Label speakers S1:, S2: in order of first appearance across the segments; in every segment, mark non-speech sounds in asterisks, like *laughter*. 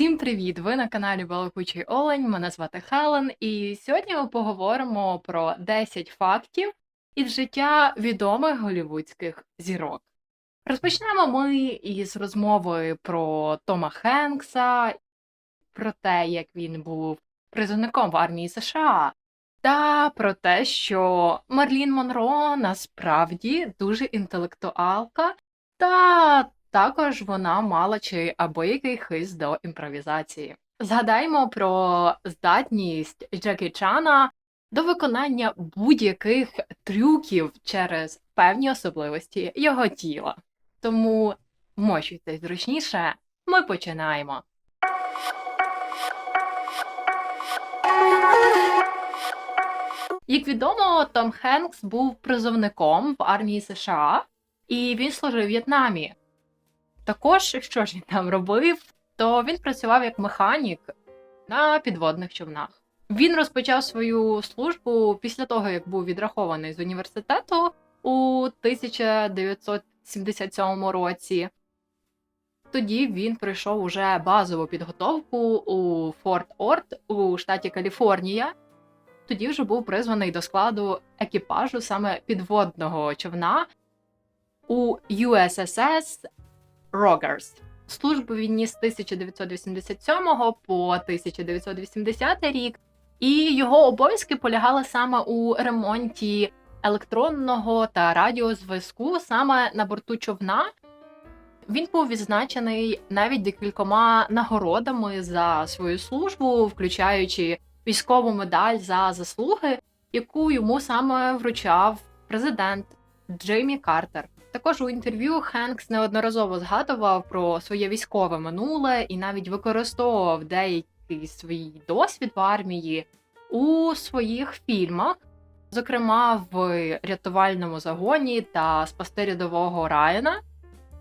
S1: Всім привіт! Ви на каналі Балакучий Олень. Мене звати Хелен, і сьогодні ми поговоримо про 10 фактів із життя відомих голівудських зірок. Розпочнемо ми із розмови про Тома Хенкса, про те, як він був призовником в армії США, та про те, що Марлін Монро насправді дуже інтелектуалка, та також вона мала чи або який хист до імпровізації. Згадаймо про здатність Джекі Чана до виконання будь-яких трюків через певні особливості його тіла. Тому вмощуйтесь зручніше, ми починаємо. Як відомо, Том Хенкс був призовником в армії США, і він служив в В'єтнамі. Також, що ж він там робив, то він працював як механік на підводних човнах. Він розпочав свою службу після того, як був відрахований з університету у 1977 році. Тоді він пройшов уже базову підготовку у Форт Орт у штаті Каліфорнія. Тоді вже був призваний до складу екіпажу саме підводного човна у USSS Rogers. Службу він ніс з 1987 по 1980 рік, і його обов'язки полягали саме у ремонті електронного та радіозв'язку саме на борту човна. Він був відзначений навіть декількома нагородами за свою службу, включаючи військову медаль за заслуги, яку йому саме вручав президент Джеймі Картер. Також у інтерв'ю Хенкс неодноразово згадував про своє військове минуле і навіть використовував деякий свій досвід в армії у своїх фільмах, зокрема в рятувальному загоні та спасти рядового Райана,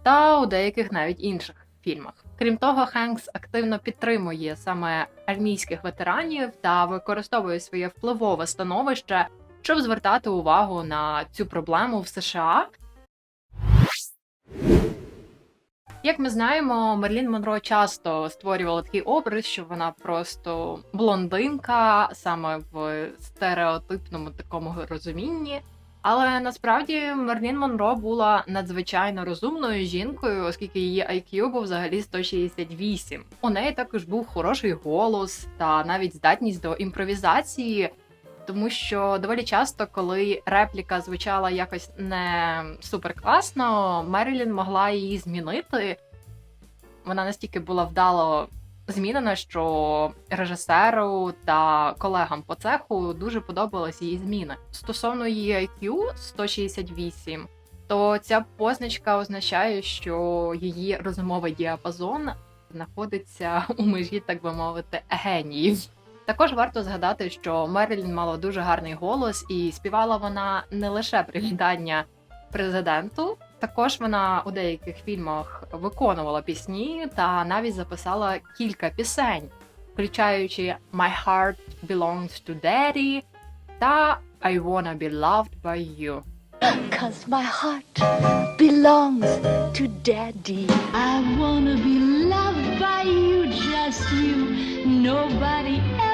S1: та у деяких навіть інших фільмах. Крім того, Хенкс активно підтримує саме армійських ветеранів та використовує своє впливове становище, щоб звертати увагу на цю проблему в США. Як ми знаємо, Мерлін Монро часто створювала такий образ, що вона просто блондинка, саме в стереотипному такому розумінні. Але насправді Мерлін Монро була надзвичайно розумною жінкою, оскільки її IQ був взагалі 168. У неї також був хороший голос та навіть здатність до імпровізації. Тому що доволі часто, коли репліка звучала якось не супер класно, Мерілін могла її змінити. Вона настільки була вдало змінена, що режисеру та колегам по цеху дуже подобалися її зміни. Стосовно її IQ 168, то ця позначка означає, що її розумовий діапазон знаходиться у межі, так би мовити, геніїв. Також варто згадати, що Мерлін мала дуже гарний голос, і співала вона не лише привітання президенту. Також вона у деяких фільмах виконувала пісні та навіть записала кілька пісень, включаючи My Heart Belongs to Daddy та I Wanna Be Loved by You.
S2: Cause my heart belongs to daddy. I wanna be loved by you, just you, nobody else.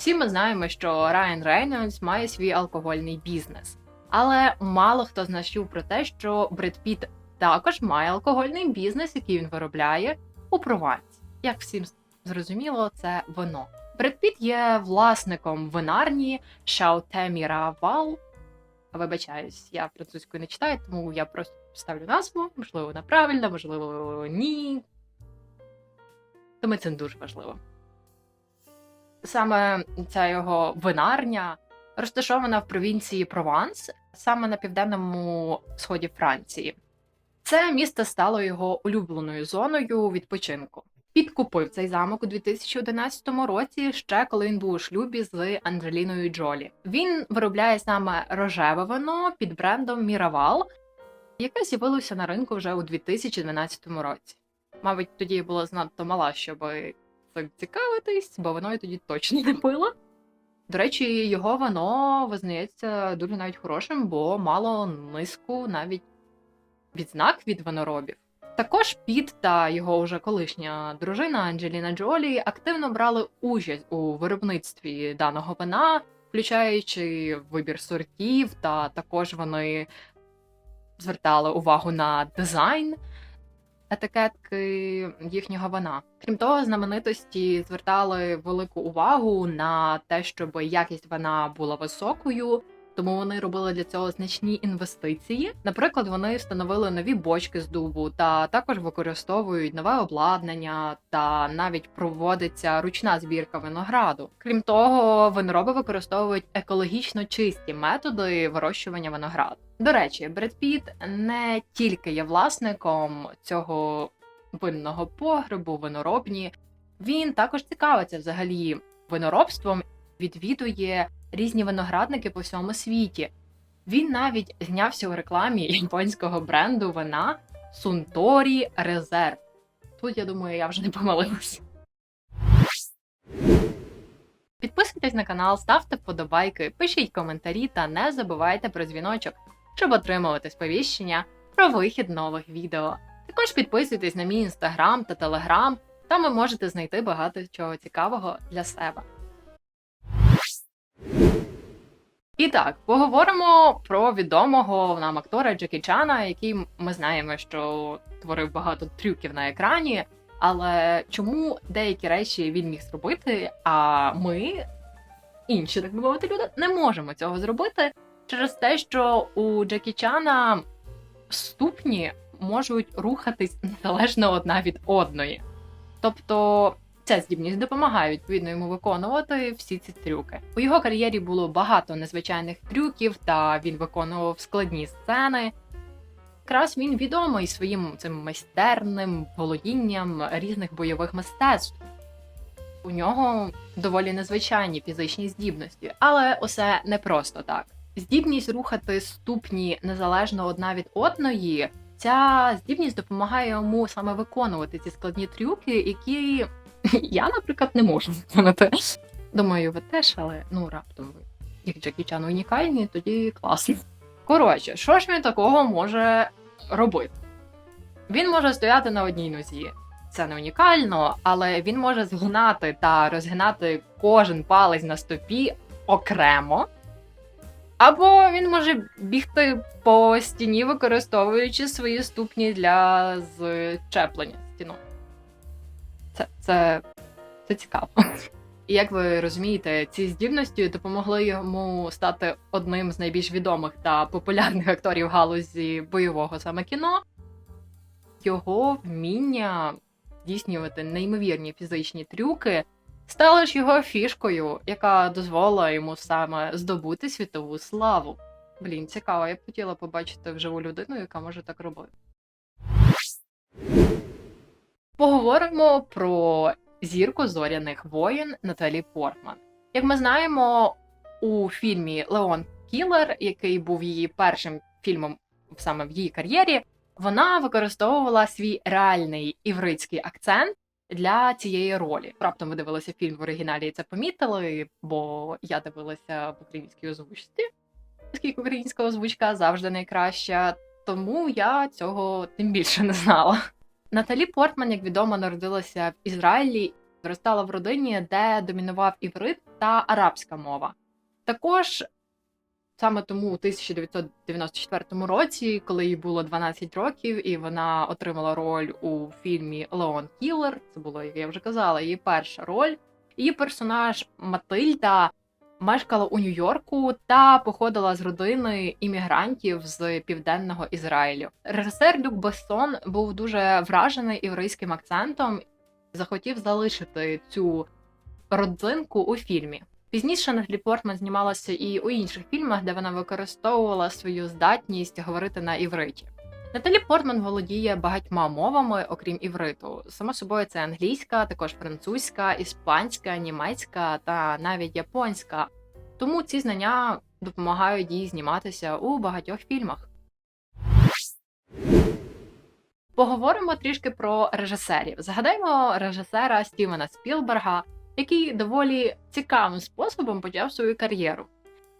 S1: Всі ми знаємо, що Райан Рейнольдс має свій алкогольний бізнес, але мало хто з про те, що Бред Піт також має алкогольний бізнес, який він виробляє у Провансі. Як всім зрозуміло, це вино. Бред Піт є власником винарні Шауте Міравал. Вибачаюсь, я французькою не читаю, тому я просто ставлю назву. Можливо, вона правильна, можливо, ні. Тому це дуже важливо. Саме ця його винарня розташована в провінції Прованс, саме на південному сході Франції. Це місто стало його улюбленою зоною відпочинку. Підкупив цей замок у 2011 році, ще коли він був у шлюбі з Анджеліною Джолі. Він виробляє саме рожеве вино під брендом Міравал, яке з'явилося на ринку вже у 2012 році. Мабуть, тоді я була занадто мала, щоб цим цікавитись, бо воно я тоді точно не пила. До речі, його вино визнається дуже навіть хорошим, бо мало низьку навіть відзнак від виноробів. Також Піт та його уже колишня дружина Анджеліна Джолі активно брали участь у виробництві даного вина, включаючи вибір сортів, та також вони звертали увагу на дизайн етикетки їхнього вина. Крім того, знаменитості звертали велику увагу на те, щоб якість вина була високою. Тому вони робили для цього значні інвестиції. Наприклад, вони встановили нові бочки з дубу, та також використовують нове обладнання, та навіть проводиться ручна збірка винограду. Крім того, винороби використовують екологічно чисті методи вирощування винограду. До речі, Бред Піт не тільки є власником цього винного погребу, виноробні. Він також цікавиться взагалі виноробством, відвідує різні виноградники по всьому світі. Він навіть знявся у рекламі японського бренду вина Suntory Reserve. Тут я думаю, я вже не помилилась. Підписуйтесь на канал, ставте вподобайки, пишіть коментарі та не забувайте про дзвіночок, щоб отримувати сповіщення про вихід нових відео. Також підписуйтесь на мій інстаграм та телеграм, там ви можете знайти багато чого цікавого для себе. І так, поговоримо про відомого нам актора Джекі Чана, який ми знаємо, що творив багато трюків на екрані. Але чому деякі речі він міг зробити, а ми, інші, так би мовити, люди, не можемо цього зробити через те, що у Джекі Чана ступні можуть рухатись незалежно одна від одної. Тобто ця здібність допомагає відповідно йому виконувати всі ці трюки. У його кар'єрі було багато незвичайних трюків, та він виконував складні сцени. Якраз він відомий своїм цим майстерним володінням різних бойових мистецтв. У нього доволі незвичайні фізичні здібності, але усе не просто так. Здібність рухати ступні незалежно одна від одної. Ця здібність допомагає йому саме виконувати ці складні трюки, які *laughs* я, наприклад, не можу виконати. Думаю, ви теж, але ну раптом ви як Джекі Чан унікальні, тоді класно. Коротше, що ж він такого може робити? Він може стояти на одній нозі. Це не унікально, але він може згнати та розгинати кожен палець на стопі окремо. Або він може бігти по стіні, використовуючи свої ступні для зчеплення стіну. Це, це, це цікаво. І як ви розумієте, ці здібності допомогли йому стати одним з найбільш відомих та популярних акторів галузі бойового саме кіно. Його вміння здійснювати неймовірні фізичні трюки стало ж його фішкою, яка дозволила йому саме здобути світову славу. Блін, цікаво, я б хотіла побачити вживу людину, яка може так робити. Поговоримо про зірку зоряних воїн Наталі Портман. Як ми знаємо, у фільмі Леон Кілер, який був її першим фільмом саме в її кар'єрі, вона використовувала свій реальний івритський акцент для цієї ролі. Раптом ви дивилися фільм в оригіналі і це помітили, бо я дивилася в українській озвучці, оскільки українська озвучка завжди найкраща, тому я цього тим більше не знала. Наталі Портман, як відомо, народилася в Ізраїлі, зростала в родині, де домінував іврит та арабська мова. Також саме тому у 1994 році, коли їй було 12 років, і вона отримала роль у фільмі Леон Кілер, це було, як я вже казала, її перша роль. Її персонаж Матильда мешкала у Нью-Йорку та походила з родини іммігрантів з південного Ізраїлю. Режисер Люк Бессон був дуже вражений єврейським акцентом, захотів залишити цю родзинку у фільмі. Пізніше Наталі Портман знімалася і у інших фільмах, де вона використовувала свою здатність говорити на івриті. Наталі Портман володіє багатьма мовами, окрім івриту. Само собою, це англійська, також французька, іспанська, німецька та навіть японська. Тому ці знання допомагають їй зніматися у багатьох фільмах. Поговоримо трішки про режисерів. Згадаємо режисера Стівена Спілберга, який доволі цікавим способом почав свою кар'єру.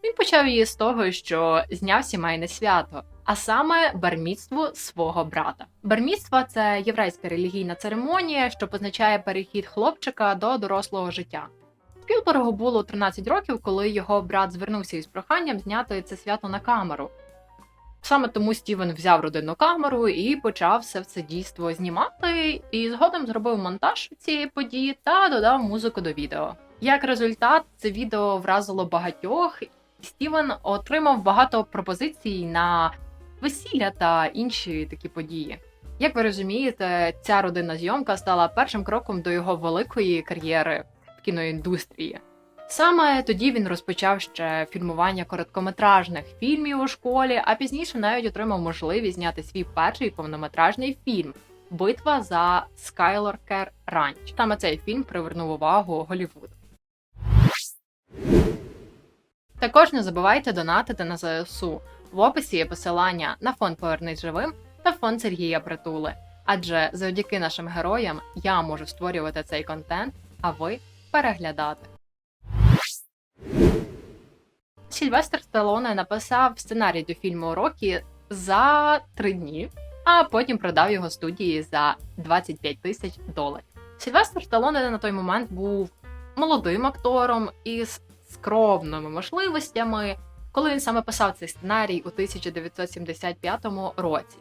S1: Він почав її з того, що зняв сімейне свято, а саме бармітству свого брата. Бармітство це єврейська релігійна церемонія, що позначає перехід хлопчика до дорослого життя. Спілбергу було 13 років, коли його брат звернувся із проханням зняти це свято на камеру. Саме тому Стівен взяв родинну камеру і почав все це дійство знімати, і згодом зробив монтаж цієї події та додав музику до відео. Як результат, це відео вразило багатьох, Стівен отримав багато пропозицій на весілля та інші такі події. Як ви розумієте, ця родинна зйомка стала першим кроком до його великої кар'єри в кіноіндустрії. Саме тоді він розпочав ще фільмування короткометражних фільмів у школі, а пізніше навіть отримав можливість зняти свій перший повнометражний фільм Битва за Скайлоркер Ранч. Саме цей фільм привернув увагу Голлівуду. Також не забувайте донатити на ЗСУ. В описі є посилання на фонд Повернись живим та фонд Сергія Притули. Адже завдяки нашим героям я можу створювати цей контент, а ви переглядати. Сільвестр Сталоне написав сценарій до фільму Рокі за три дні, а потім продав його студії за 25 тисяч доларів. Сільвестр Сталоне на той момент був молодим актором із скромними можливостями, коли він саме писав цей сценарій у 1975 році.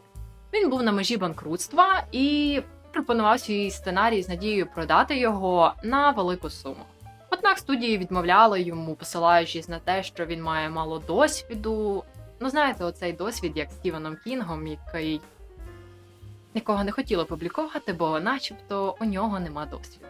S1: Він був на межі банкрутства і пропонував свій сценарій з надією продати його на велику суму. Однак студії відмовляли йому, посилаючись на те, що він має мало досвіду. Ну, знаєте, оцей досвід, як Стівеном Кінгом, який нікого не хотіло публікувати, бо начебто у нього нема досвіду.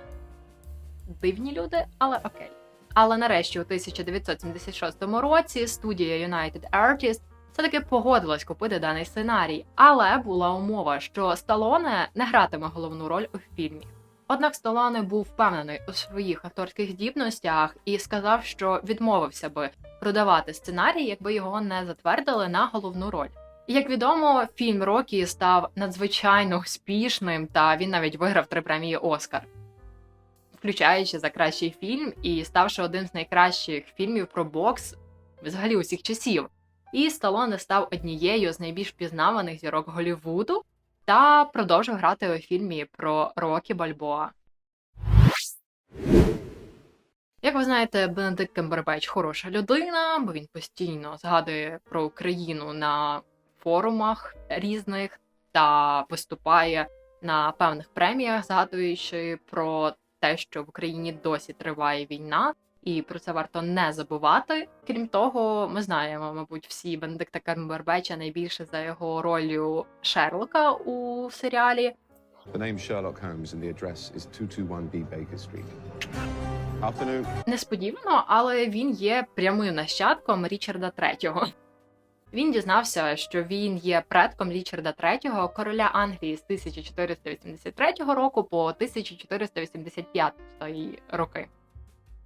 S1: Дивні люди, але окей. Але нарешті у 1976 році студія United Artists все-таки погодилась купити даний сценарій, але була умова, що Сталоне не гратиме головну роль у фільмі. Однак Сталоне був впевнений у своїх акторських здібностях і сказав, що відмовився би продавати сценарій, якби його не затвердили на головну роль. Як відомо, фільм Рокі став надзвичайно успішним, та він навіть виграв три премії Оскар, включаючи за кращий фільм і ставши одним з найкращих фільмів про бокс взагалі усіх часів. І Сталоне став однією з найбільш пізнаваних зірок Голлівуду та продовжив грати у фільмі про Рокі Бальбоа. Як ви знаєте, Бенедикт Кембербеч хороша людина, бо він постійно згадує про Україну на форумах різних та виступає на певних преміях, згадуючи про те, що в Україні досі триває війна, і про це варто не забувати. Крім того, ми знаємо, мабуть, всі Бенедикта Камбербеча найбільше за його ролью Шерлока у серіалі.
S3: The name Sherlock Holmes and the address is 221B Baker Street. Afternoon.
S1: Несподівано, але він є прямим нащадком Річарда III. Він дізнався, що він є предком Річарда III, короля Англії з 1483 року по 1485 роки.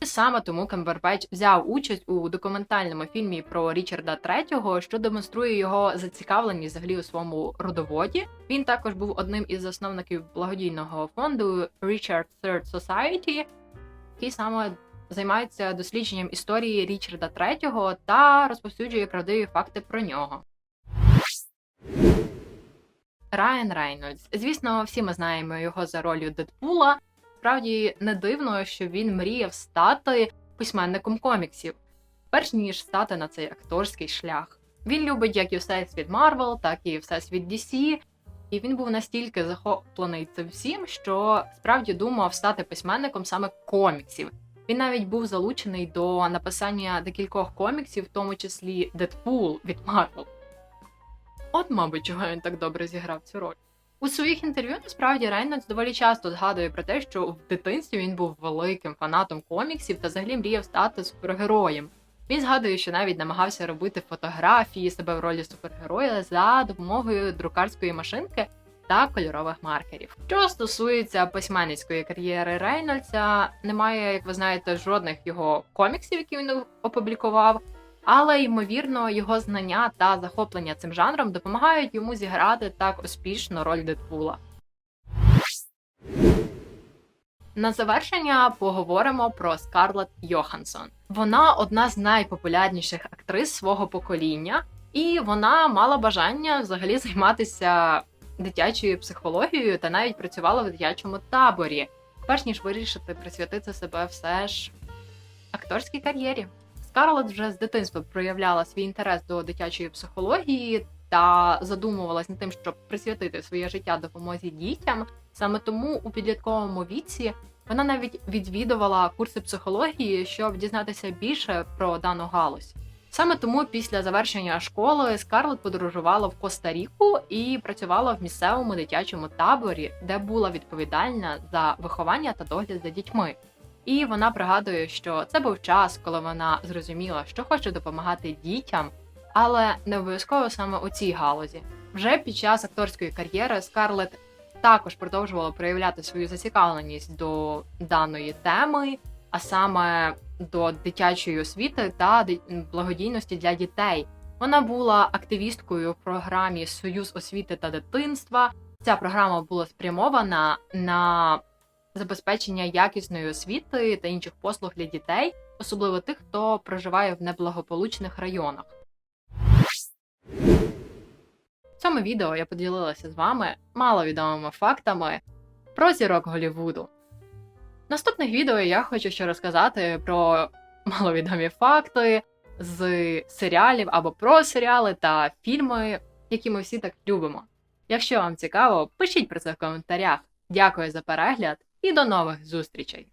S1: Саме тому Кембербеч взяв участь у документальному фільмі про Річарда III, що демонструє його зацікавленість взагалі у своєму родоводі. Він також був одним із засновників благодійного фонду Richard III Society, який саме займається дослідженням історії Річарда III та розповсюджує правдиві факти про нього. Райан Рейнольдс. Звісно, всі ми знаємо його за ролью Дедпула. Справді не дивно, що він мріяв стати письменником коміксів, перш ніж стати на цей акторський шлях. Він любить як і всесвіт Марвел, так і всесвіт DC, і він був настільки захоплений цим всім, що справді думав стати письменником саме коміксів. Він навіть був залучений до написання декількох коміксів, в тому числі Дедпул від Марвел. От, мабуть, чого він так добре зіграв цю роль. У своїх інтерв'ю насправді Рейнольдс доволі часто згадує про те, що в дитинстві він був великим фанатом коміксів та взагалі мріяв стати супергероєм. Він згадує, що навіть намагався робити фотографії себе в ролі супергероя за допомогою друкарської машинки та кольорових маркерів. Що стосується письменницької кар'єри Рейнольдса, немає, як ви знаєте, жодних його коміксів, які він опублікував. Але ймовірно, його знання та захоплення цим жанром допомагають йому зіграти так успішно роль Дедпула. На завершення поговоримо про Скарлетт Йоханссон. Вона одна з найпопулярніших актрис свого покоління. І вона мала бажання взагалі займатися дитячою психологією та навіть працювала в дитячому таборі, перш ніж вирішити присвятити себе все ж акторській кар'єрі. Скарлетт вже з дитинства проявляла свій інтерес до дитячої психології та задумувалась над тим, щоб присвятити своє життя допомозі дітям. Саме тому у підлітковому віці вона навіть відвідувала курси психології, щоб дізнатися більше про дану галузь. Саме тому після завершення школи Скарлетт подорожувала в Коста-Ріку і працювала в місцевому дитячому таборі, де була відповідальна за виховання та догляд за дітьми. І вона пригадує, що це був час, коли вона зрозуміла, що хоче допомагати дітям, але не обов'язково саме у цій галузі. Вже під час акторської кар'єри Скарлетт також продовжувала проявляти свою зацікавленість до даної теми, а саме до дитячої освіти та благодійності для дітей. Вона була активісткою в програмі Союз освіти та дитинства. Ця програма була спрямована на забезпечення якісної освіти та інших послуг для дітей, особливо тих, хто проживає в неблагополучних районах. В цьому відео я поділилася з вами маловідомими фактами про зірок Голлівуду. Наступних відео я хочу ще розказати про маловідомі факти з серіалів або про серіали та фільми, які ми всі так любимо. Якщо вам цікаво, пишіть про це в коментарях. Дякую за перегляд і до нових зустрічей!